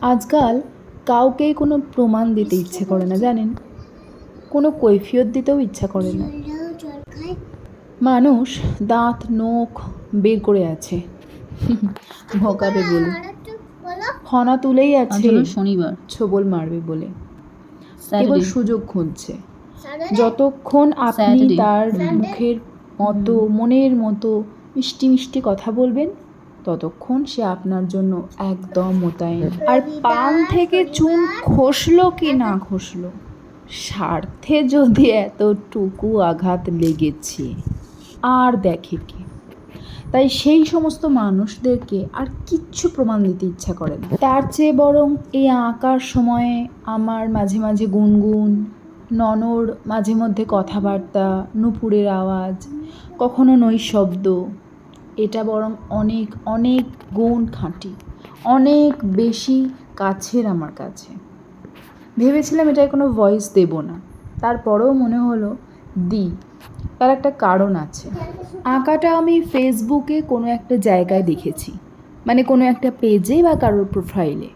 আজকাল কাউকেই কোনো প্রমাণ দিতে ইচ্ছে করে না জানেন? কোনো কৈফিয়ত দিতেও ইচ্ছা করে না। মানুষ দাঁত নখ বের করে আছে। ভোকাবে বলে। ফনা তুলেই আছে। শনিবার। ছোবল মারবে বলে। কেবল সুযোগ খুঁজছে। যতক্ষণ আপনি তার মুখের মতো মনের মতো মিষ্টি মিষ্টি কথা বলবেন ততক্ষণ সে আপনার জন্য একদম মোতায়েন। আর পান থেকে চুন খসলো কি না খসলো? স্বার্থে যদি এতটুকু আঘাত লেগেছে আর দেখে কি? তাই সেই সমস্ত মানুষদেরকে আর কিচ্ছু প্রমাণ দিতে ইচ্ছা করে না। তার চেয়ে বরং এই আঁকার সময়ে আমার মাঝে মাঝে গুনগুন ননর মাঝে মধ্যে কথাবার্তা নুপুরের আওয়াজ কখনো নৈশব্দ এটা বরং অনেক অনেক গুণ খাঁটি, অনেক বেশি কাছের আমার কাছে। ভেবেছিলাম এটায় কোনো ভয়েস দেব না। তারপরেও মনে হলো, দি, তার একটা কারণ আছে। আঁকাটা আমি ফেসবুকে কোনো একটা জায়গায় দেখেছি মানে কোনো একটা পেজে বা কারোর প্রোফাইলে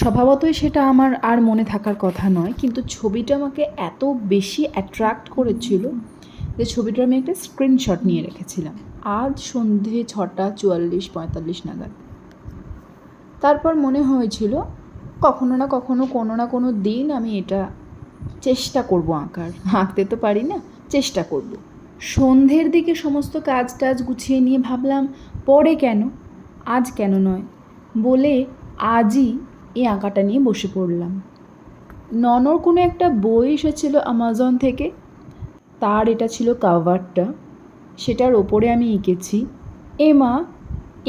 স্বভাবতই সেটা আমার আর মনে থাকার কথা নয়, কিন্তু ছবিটা আমাকে এত বেশি অ্যাট্রাক্ট করেছিল যে ছবিটার আমি একটা স্ক্রিনশট নিয়ে রেখেছিলাম। আজ সন্ধে ছটা চুয়াল্লিশ পঁয়তাল্লিশ নাগাদ। তারপর মনে হয়েছিল, কখনো না কখনো কোনো না কোনো দিন আমি এটা চেষ্টা করব আঁকার। আঁকতে তো পারি না, চেষ্টা করব। সন্ধ্যের দিকে সমস্ত কাজ টাজ গুছিয়ে নিয়ে ভাবলাম, পরে কেন? আজ কেন নয়? বলে আজই এই আঁকাটা নিয়ে বসে পড়লাম। ননর কোনো একটা বই এসেছিল আমাজন থেকে। তার এটা ছিল কাভারটা, সেটার ওপরে আমি এঁকেছি। এ মা,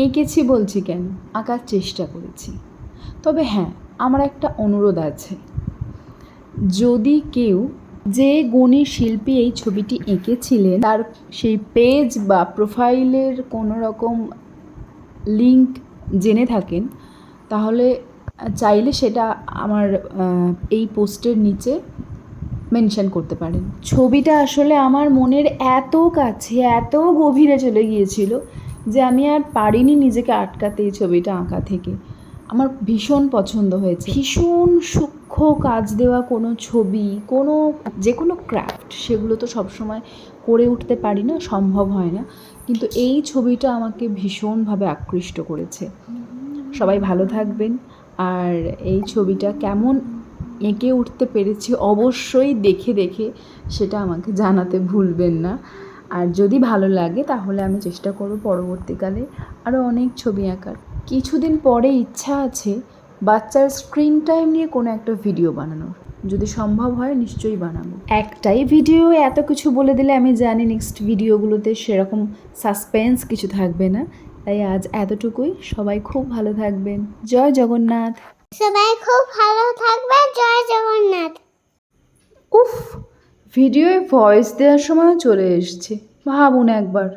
এঁকেছি বলছি কেন? আঁকার চেষ্টা করেছি। তবে হ্যাঁ আমার একটা অনুরোধ আছে। যদি কেউ যে গুণী শিল্পী এই ছবিটি এঁকেছিলেন, তার সেই পেজ বা প্রোফাইলের কোনো রকম লিংক জেনে থাকেন, তাহলে চাইলে সেটা আমার এই পোস্টের নিচে মেনশন করতে পারেন। ছবিটা আসলে আমার মনের এত কাছে, এত গভীরে চলে গিয়েছিল যে আমি আর পারিনি নিজেকে আটকাতে এই ছবিটা আঁকা থেকে। আমার ভীষণ পছন্দ হয়েছে। ভীষণ সূক্ষ্ম কাজ দেওয়া কোনো ছবি, কোনো, যে কোনো ক্রাফট সেগুলো তো সবসময় করে উঠতে পারি না, সম্ভব হয় না। কিন্তু এই ছবিটা আমাকে ভীষণভাবে আকৃষ্ট করেছে। সবাই ভালো থাকবেন। আর এই ছবিটা কেমন এঁকে উঠতে পেরেছি, অবশ্যই দেখে দেখে সেটা আমাকে জানাতে ভুলবেন না। আর যদি ভালো লাগে তাহলে আমি চেষ্টা করব পরবর্তীকালে আরও অনেক ছবি আঁকার। কিছুদিন পরে ইচ্ছা আছে বাচ্চার স্ক্রিন টাইম নিয়ে কোনো একটা ভিডিও বানানোর। যদি সম্ভব হয় নিশ্চয়ই বানাবো। একটাই ভিডিও এত কিছু বলে দিলে আমি জানি নেক্সট ভিডিওগুলোতে সেরকম সাসপেন্স কিছু থাকবে না। তাই আজ এতটুকুই। সবাই খুব ভালো থাকবেন। জয় জগন্নাথ। সবাই খুব ভালো থাকবে। জয় জগন্নাথ। উফ ভিডিওয়ে ভয়েস দেওয়ার সময় চলে এসছে। ভাবুন একবার।